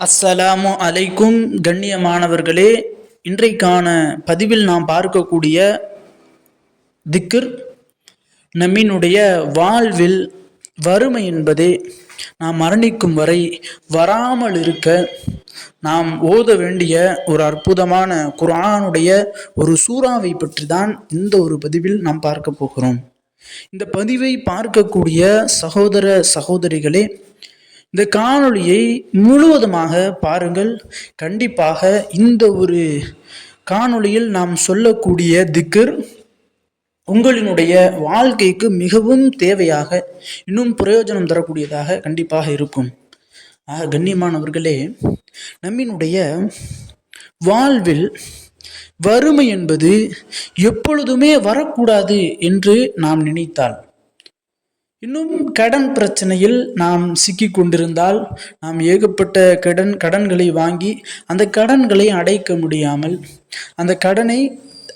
அஸ்ஸலாமு அலைக்கும் கண்ணியமானவர்களே இன்றைக்கான பதிவில் நாம் பார்க்கக்கூடிய திக்கர் நம்மினுடைய வாழ்வில் வறுமை என்பதே நாம் மரணிக்கும் வரை வராமல் இருக்க நாம் ஓத வேண்டிய ஒரு அற்புதமான குரானுடைய ஒரு சூறாவை பற்றி தான் இந்த ஒரு பதிவில் நாம் பார்க்க போகிறோம். இந்த பதிவை பார்க்கக்கூடிய சகோதர சகோதரிகளே இந்த காணொளியை முழுவதுமாக பாருங்கள். கண்டிப்பாக இந்த ஒரு காணொளியில் நாம் சொல்லக்கூடிய திக்கர் உங்களினுடைய வாழ்க்கைக்கு மிகவும் தேவையாக இன்னும் பிரயோஜனம் தரக்கூடியதாக கண்டிப்பாக இருக்கும். ஆக கண்ணியமானவர்களே நம்மினுடைய வாழ்வில் வறுமை என்பது எப்பொழுதுமே வரக்கூடாது என்று நாம் நினைத்தால் இன்னும் கடன் பிரச்சனையில் நாம் சிக்கி கொண்டிருந்தால் நாம் ஏகப்பட்ட கடன் கடன்களை வாங்கி அந்த கடன்களை அடைக்க முடியாமல் அந்த கடனை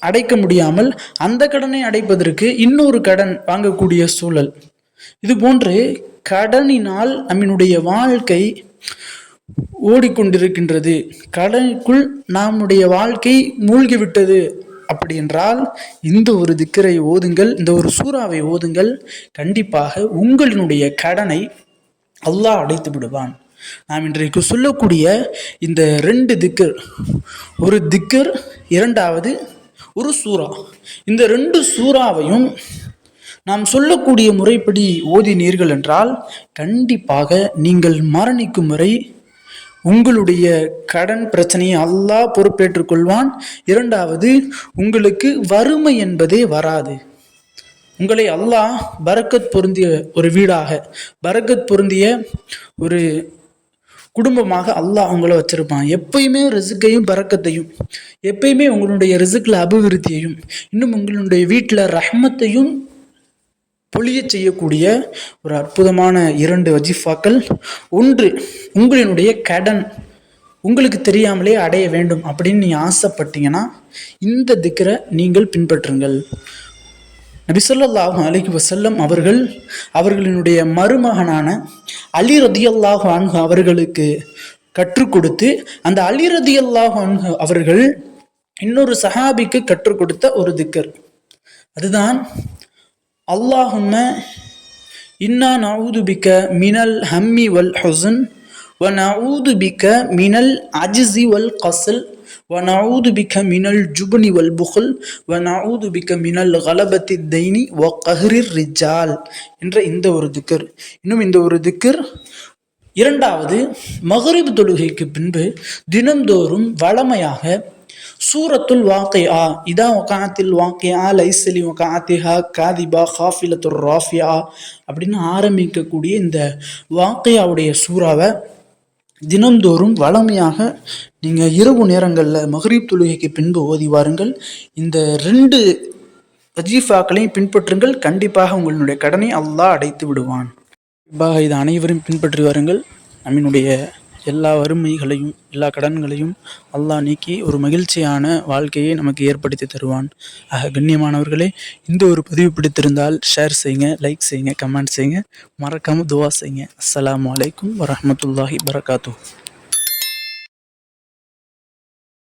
அடைக்க முடியாமல் அந்த கடனை அடைப்பதற்கு இன்னொரு கடன் வாங்கக்கூடிய சூழல். இது போன்று கடனினால் நம்மினுடைய வாழ்க்கை ஓடிக்கொண்டிருக்கின்றது. கடனுக்குள் நம்முடைய வாழ்க்கை மூழ்கிவிட்டது. அப்படி என்றால் இந்த ஒரு திக்கரை ஓதுங்கள் இந்த ஒரு சூறாவை ஓதுங்கள் கண்டிப்பாக உங்களினுடைய கடனை அல்லாஹ் அடைத்து விடுவான். நாம் இன்றைக்கு சொல்லக்கூடிய இந்த ரெண்டு திக்கர் ஒரு திக்கர் இரண்டாவது ஒரு சூறா. இந்த ரெண்டு சூறாவையும் நாம் சொல்லக்கூடிய முறைப்படி ஓதினீர்கள் என்றால் கண்டிப்பாக நீங்கள் மரணிக்கும் வரை உங்களுடைய கடன் பிரச்சனையை அல்லாஹ் பொறுப்பேற்றுக் கொள்வான். இரண்டாவது உங்களுக்கு வறுமை என்பதே வராது. உங்களை அல்லாஹ் பரக்கத் பொருந்திய ஒரு வீடாக பரக்கத் பொருந்திய ஒரு குடும்பமாக அல்லாஹ் உங்களை வச்சிருப்பான். எப்பயுமே ரிசுக்கையும் பறக்கத்தையும் எப்பயுமே உங்களுடைய ரிசுக்கில் அபிவிருத்தியையும் இன்னும் உங்களுடைய வீட்டில் ரஹ்மத்தையும் பொழிய செய்யக்கூடிய ஒரு அற்புதமான இரண்டு வஜிஃபாக்கள். ஒன்று உங்களினுடைய கடன் உங்களுக்கு தெரியாமலே அடைய வேண்டும் அப்படின்னு நீ ஆசைப்பட்டீங்கன்னா இந்த திக்கரை நீங்கள் பின்பற்றுங்கள். நபிசல்லாஹு அலிஹி வசல்லம் அவர்கள் அவர்களினுடைய மருமகனான அலி ரதியல்லாஹு அன்ஹு அவர்களுக்கு கற்றுக் கொடுத்து அந்த அலி ரதியல்லாஹு அன்ஹு அவர்கள் இன்னொரு சஹாபிக்கு கற்றுக் கொடுத்த ஒரு திக்கர். அதுதான் அல்லாஹும்ம இன்னா நவுது பிக்க மினல் ஹம்மி வல் ஹொசன் வ நவுது பிக்க மினல் அஜிசி வல் கசல் வ நவுது பிக்க மினல் ஜுபனி வல் புகல் வ நவுது பிக்க மினல் கலபத்தி தைனி வ கஹ்ரிர் ரிஜால் என்ற இந்த ஒரு திக்கர் இன்னும் இந்த ஒரு திக்கர் இரண்டாவது மகரிப் தொழுகைக்கு பின்பு தினந்தோறும் வளமையாக சூரத்துல் வாக்கியா இதான் உக்காத்தில் வாக்கியா லைசலி வகாத்திஹா காதிபா ஹாஃபிலத்துர் ராஃபியா அப்படின்னு ஆரம்பிக்கக்கூடிய இந்த வாக்கையாவுடைய சூறாவை தினந்தோறும் வளமையாக நீங்கள் இரவு நேரங்களில் மகரீப் தொழுகைக்கு பின்பு ஓதி வாருங்கள். இந்த ரெண்டு வஜீஃபாக்களையும் பின்பற்றுங்கள். கண்டிப்பாக உங்களுடைய கடனை அல்லாஹ் அடைத்து விடுவான். இது அனைவரும் பின்பற்றி வாருங்கள். நம்மினுடைய எல்லா வறுமைகளையும் எல்லா கடன்களையும் அல்லாஹ் நீக்கி ஒரு மகிழ்ச்சியான வாழ்க்கையை நமக்கு ஏற்படுத்தி தருவான். ஆக கண்ணியமானவர்களே இந்த ஒரு பதிவு பிடித்திருந்தால் ஷேர் செய்யுங்க லைக் செய்யுங்க கமெண்ட் செய்யுங்க. மறக்காமல் துவா செய்யுங்க. அஸ்லாம் அலைக்கும் வரமத்துல்லாஹி வரகாத்தூ